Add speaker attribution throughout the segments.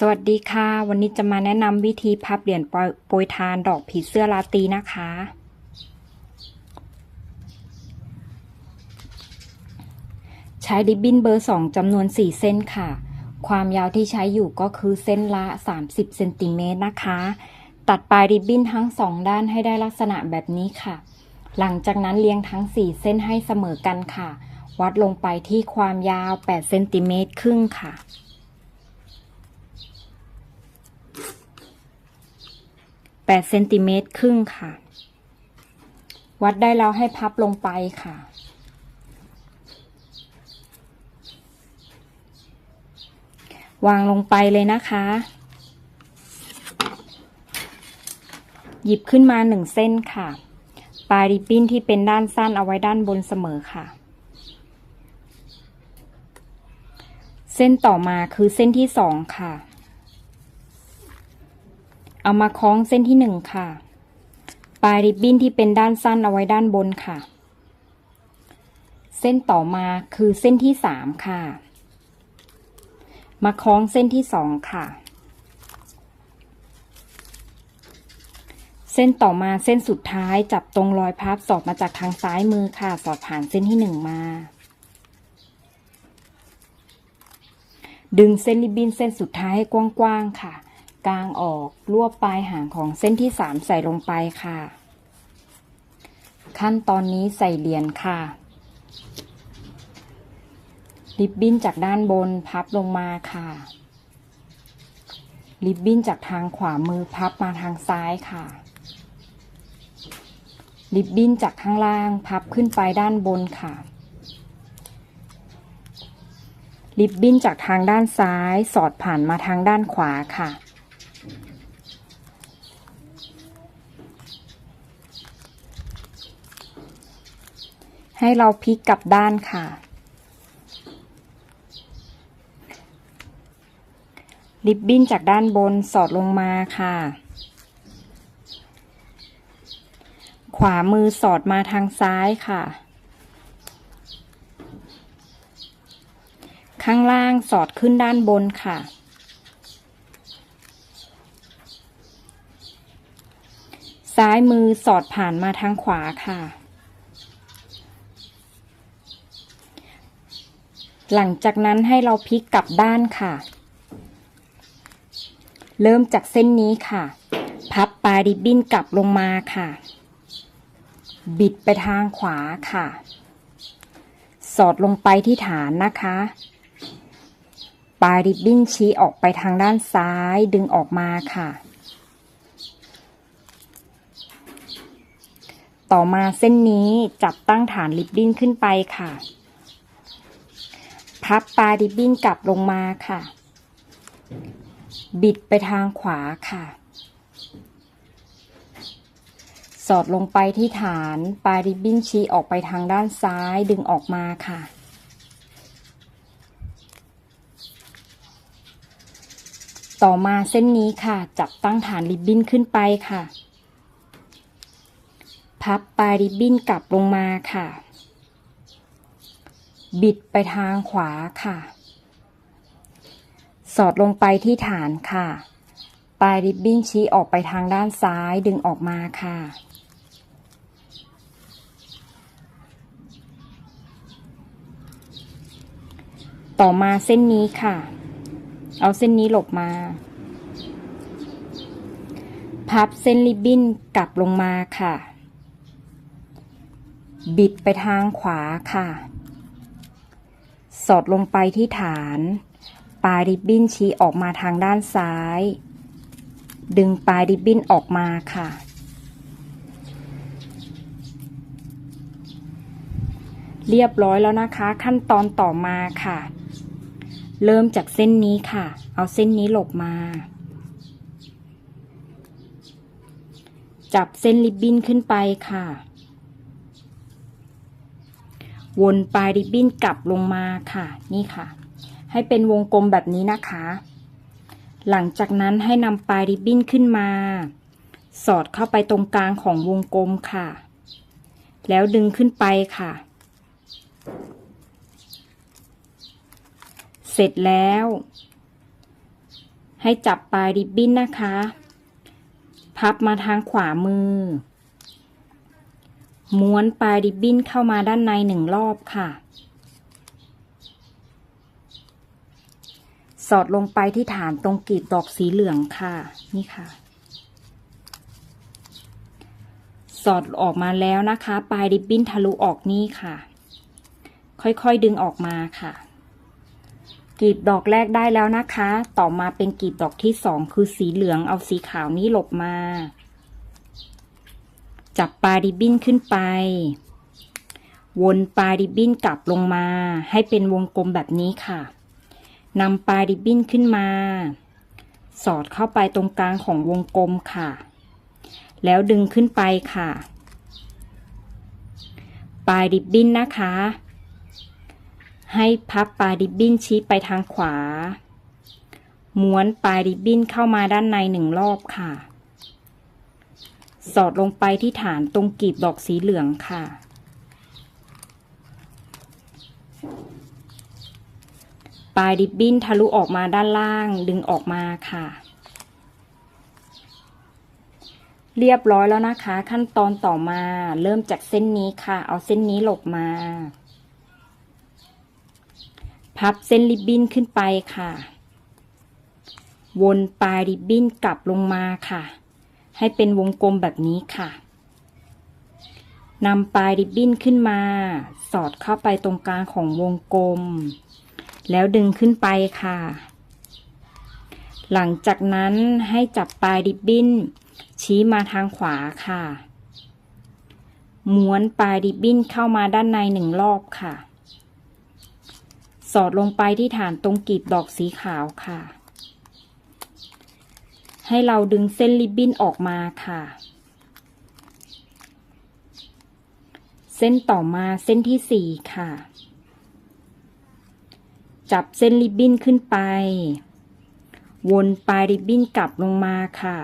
Speaker 1: สวัสดีค่ะ วันนี้จะมาแนะนำวิธีพับเหรียญโปรยทานดอกผีเสื้อลาตีนะคะ ใช้ริบบิ้นเบอร์2จำนวน4เส้นค่ะ ความยาวที่ใช้อยู่ก็คือเส้นละ 30เซนติเมตรนะคะ ตัดปลายริบบิ้นทั้งสองด้านให้ได้ลักษณะแบบนี้ค่ะ หลังจากนั้นเรียงทั้ง4เส้นให้เสมอกันค่ะ วัดลงไปที่ความยาว8เซนติเมตรครึ่งค่ะ 8เซนติเมตรครึ่งค่ะ วัดได้แล้วให้พับลงไปค่ะ วางลงไปเลยนะคะ หยิบขึ้นมาหนึ่งเส้นค่ะ ปลายริบบิ้นที่เป็นด้านสั้นเอาไว้ด้านบนเสมอค่ะ เส้นต่อมาคือเส้นที่สองค่ะ เอามาคล้องเส้นที่หนึ่งค่ะ ปลายริบบิ้นที่เป็นด้านสั้นเอาไว้ด้านบนค่ะ เส้นต่อมาคือเส้นที่สามค่ะ มาคล้องเส้นที่สองค่ะ เส้นต่อมาเส้นสุดท้ายจับตรงรอยพับสอดมาจากทางซ้ายมือค่ะ สอดผ่านเส้นที่หนึ่งมาดึงเส้นริบบิ้นเส้นสุดท้ายให้กว้างๆค่ะ กลางออกรวบปลายหางของเส้นที่สามใส่ลงไปค่ะ ขั้นตอนนี้ใส่เหรียญค่ะริบบิ้นจากด้านบนพับลงมาค่ะริบบิ้นจากทางขวามือพับมาทางซ้ายค่ะริบบิ้นจากข้างล่างพับขึ้นไปด้านบนค่ะริบบิ้นจากทางด้านซ้ายสอดผ่านมาทางด้านขวาค่ะ ให้เราพลิกกลับด้านค่ะ ริบบิ้นจากด้านบนสอดลงมาค่ะ ขวามือสอดมาทางซ้ายค่ะ ข้างล่างสอดขึ้นด้านบนค่ะ ซ้ายมือสอดผ่านมาทางขวาค่ะ หลังจากนั้นให้เราพลิกกลับด้านค่ะ เริ่มจากเส้นนี้ค่ะ พับปลายริบบิ้นกลับลงมาค่ะ บิดไปทางขวาค่ะ สอดลงไปที่ฐานนะคะ ปลายริบบิ้นชี้ออกไปทางด้านซ้ายดึงออกมาค่ะ ต่อมาเส้นนี้จับตั้งฐานริบบิ้นขึ้นไปค่ะ พับปลายริบบิ้นกลับลงมาค่ะ บิดไปทางขวาค่ะ สอดลงไปที่ฐานปลายริบบิ้นชี้ออกไปทางด้านซ้ายดึงออกมาค่ะต่อมาเส้นนี้ค่ะ จับตั้งฐานริบบิ้นขึ้นไปค่ะ พับปลายริบบิ้นกลับลงมาค่ะ บิดไปทางขวาค่ะ สอดลงไปที่ฐานค่ะ ปลายริบบิ้นชี้ออกไปทางด้านซ้ายดึงออกมาค่ะ ต่อมาเส้นนี้ค่ะ เอาเส้นนี้หลบมา พับเส้นริบบิ้นกลับลงมาค่ะ บิดไปทางขวาค่ะ สอดลงไปที่ฐาน ปลายริบบิ้นชี้ออกมาทางด้านซ้าย ดึงปลายริบบิ้นออกมาค่ะ เรียบร้อยแล้วนะคะ ขั้นตอนต่อมาค่ะ เริ่มจากเส้นนี้ค่ะ เอาเส้นนี้หลบมา จับเส้นริบบิ้นขึ้นไปค่ะ วนปลายริบบิ้นกลับลงมาค่ะ นี่ค่ะ ให้เป็นวงกลมแบบนี้นะคะ หลังจากนั้นให้นำปลายริบบิ้นขึ้นมา สอดเข้าไปตรงกลางของวงกลมค่ะ แล้วดึงขึ้นไปค่ะ เสร็จแล้ว ให้จับปลายริบบิ้นนะคะ พับมาทางขวามือ ม้วนปลายริบบิ้นเข้ามาด้านในหนึ่งรอบค่ะ สอดลงไปที่ฐานตรงกลีบดอกสีเหลืองค่ะ นี่ค่ะ สอดออกมาแล้วนะคะ ปลายริบบิ้นทะลุออกนี่ค่ะ ค่อยๆดึงออกมาค่ะกลีบดอกแรกได้แล้วนะคะ ต่อมาเป็นกลีบดอกที่สองคือสีเหลืองเอาสีขาวนี้หลบมา จับปลายริบบิ้นขึ้นไป วนปลายริบบิ้นกลับลงมา ให้เป็นวงกลมแบบนี้ค่ะนำปลายริบบิ้นขึ้นมา สอดเข้าไปตรงกลางของวงกลมค่ะ แล้วดึงขึ้นไปค่ะ ปลายริบบิ้นนะคะ ให้พับปลายริบบิ้นชี้ไปทางขวา ม้วนปลายริบบิ้นเข้ามาด้านในหนึ่งรอบค่ะ สอดลงไปที่ฐานตรงกีบดอกสีเหลืองค่ะ ปลายริบบิ้นทะลุออกมาด้านล่างดึงออกมาค่ะ เรียบร้อยแล้วนะคะ ขั้นตอนต่อมาเริ่มจากเส้นนี้ค่ะ เอาเส้นนี้หลบมา พับเส้นริบบิ้นขึ้นไปค่ะ วนปลายริบบิ้นกลับลงมาค่ะ ให้เป็นวงกลมแบบนี้ค่ะนำปลายริบบิ้นขึ้นมา สอดเข้าไปตรงกลางของวงกลม แล้วดึงขึ้นไปค่ะ หลังจากนั้นให้จับปลายริบบิ้น ชี้มาทางขวาค่ะ ม้วนปลายริบบิ้นเข้ามาด้านในหนึ่งรอบค่ะ สอดลงไปที่ฐานตรงกลีบดอกสีขาวค่ะ ให้เราดึงเส้นริบบิ้นออกมาค่ะ เส้นต่อมาเส้นที่สี่ค่ะ จับเส้นริบบิ้นขึ้นไป วนปลายริบบิ้นกลับลงมาค่ะ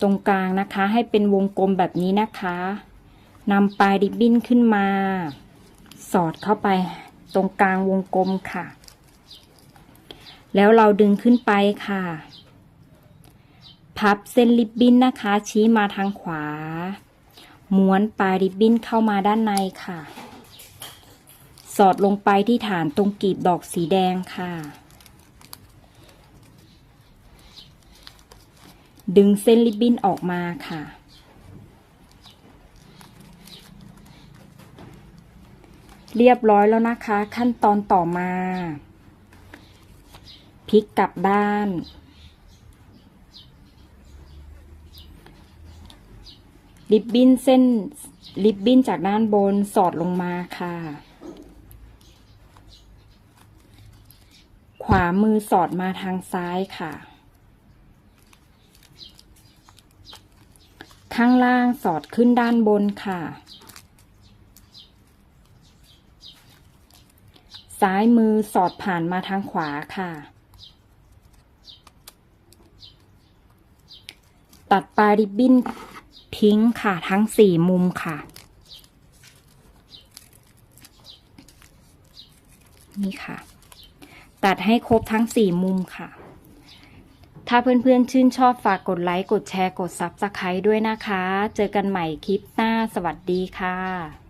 Speaker 1: ตรงกลางนะคะให้เป็นวงกลมแบบนี้นะคะนำปลายริบบิ้นขึ้นมา สอดเข้าไปตรงกลางวงกลมค่ะ แล้วเราดึงขึ้นไปค่ะ พับเส้นริบบิ้นนะคะ ชี้มาทางขวา ม้วนปลายริบบิ้นเข้ามาด้านในค่ะ สอดลงไปที่ฐานตรงกีบดอกสีแดงค่ะ ดึงเส้นริบบิ้นออกมาค่ะเรียบร้อยแล้วนะคะ ขั้นตอนต่อมา ลิกกลับด้าน ริบบิ้นเส้นริบบิ้นจากด้านบนสอดลงมาค่ะ ขวามือสอดมาทางซ้ายค่ะ ข้างล่างสอดขึ้นด้านบนค่ะ ซ้ายมือสอดผ่านมาทางขวาค่ะ ตัดปลายริบบิ้นทิ้งค่ะทั้งสี่มุมค่ะ นี่ค่ะ ตัดให้ครบทั้งสี่มุมค่ะ ถ้าเพื่อนๆชื่นชอบฝากกดไลค์ กดแชร์ กดซับสไครต์ด้วยนะคะ เจอกันใหม่คลิปหน้า สวัสดีค่ะ